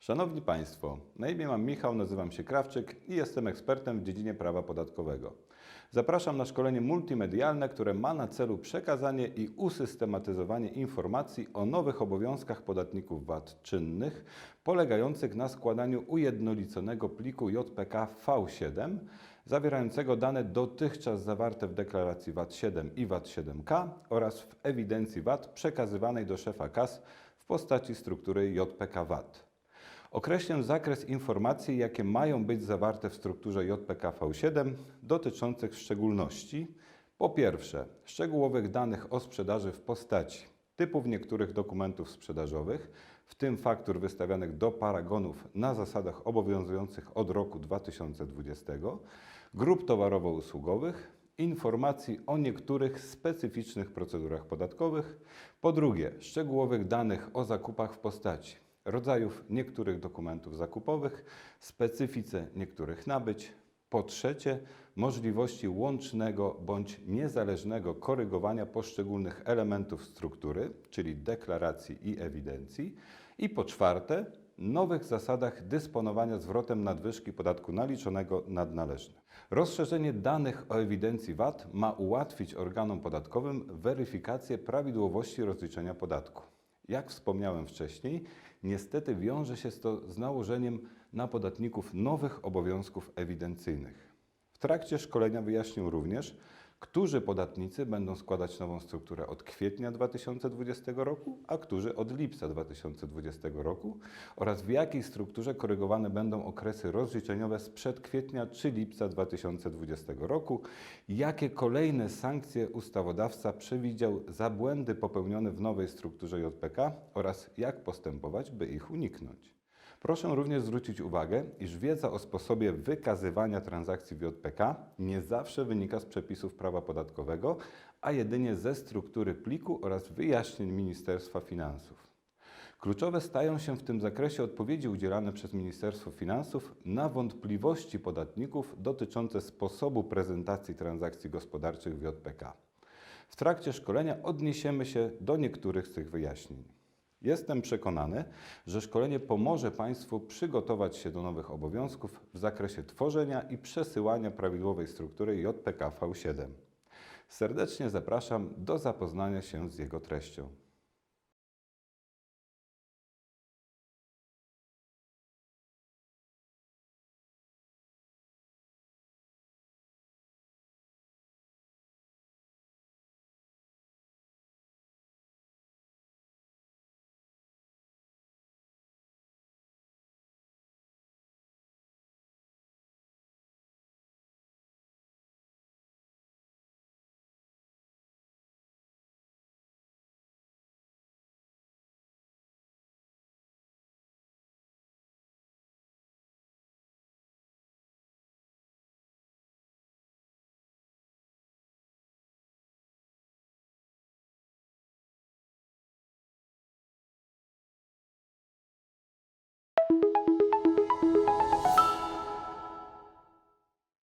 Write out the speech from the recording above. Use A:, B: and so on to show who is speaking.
A: Szanowni Państwo, na imię mam Michał, nazywam się Krawczyk i jestem ekspertem w dziedzinie prawa podatkowego. Zapraszam na szkolenie multimedialne, które ma na celu przekazanie i usystematyzowanie informacji o nowych obowiązkach podatników VAT czynnych, polegających na składaniu ujednoliconego pliku JPK V7, zawierającego dane dotychczas zawarte w deklaracji VAT7 i VAT7K oraz w ewidencji VAT przekazywanej do szefa KAS w postaci struktury JPK VAT. Określę zakres informacji, jakie mają być zawarte w strukturze JPK V7, dotyczących w szczególności. Po pierwsze szczegółowych danych o sprzedaży w postaci typów niektórych dokumentów sprzedażowych, w tym faktur wystawianych do paragonów na zasadach obowiązujących od roku 2020, grup towarowo-usługowych, informacji o niektórych specyficznych procedurach podatkowych, po drugie szczegółowych danych o zakupach w postaci rodzajów niektórych dokumentów zakupowych, specyfice niektórych nabyć. Po trzecie, możliwości łącznego bądź niezależnego korygowania poszczególnych elementów struktury, czyli deklaracji i ewidencji. I po czwarte, nowych zasadach dysponowania zwrotem nadwyżki podatku naliczonego nadnależny. Rozszerzenie danych o ewidencji VAT ma ułatwić organom podatkowym weryfikację prawidłowości rozliczenia podatku. Jak wspomniałem wcześniej, niestety wiąże się to z nałożeniem na podatników nowych obowiązków ewidencyjnych. W trakcie szkolenia wyjaśnię również, którzy podatnicy będą składać nową strukturę od kwietnia 2020 roku, a którzy od lipca 2020 roku? Oraz w jakiej strukturze korygowane będą okresy rozliczeniowe sprzed kwietnia czy lipca 2020 roku, jakie kolejne sankcje ustawodawca przewidział za błędy popełnione w nowej strukturze JPK oraz jak postępować, by ich uniknąć. Proszę również zwrócić uwagę, iż wiedza o sposobie wykazywania transakcji w JPK nie zawsze wynika z przepisów prawa podatkowego, a jedynie ze struktury pliku oraz wyjaśnień Ministerstwa Finansów. Kluczowe stają się w tym zakresie odpowiedzi udzielane przez Ministerstwo Finansów na wątpliwości podatników dotyczące sposobu prezentacji transakcji gospodarczych w JPK. W trakcie szkolenia odniesiemy się do niektórych z tych wyjaśnień. Jestem przekonany, że szkolenie pomoże Państwu przygotować się do nowych obowiązków w zakresie tworzenia i przesyłania prawidłowej struktury JPK V7. Serdecznie zapraszam do zapoznania się z jego treścią.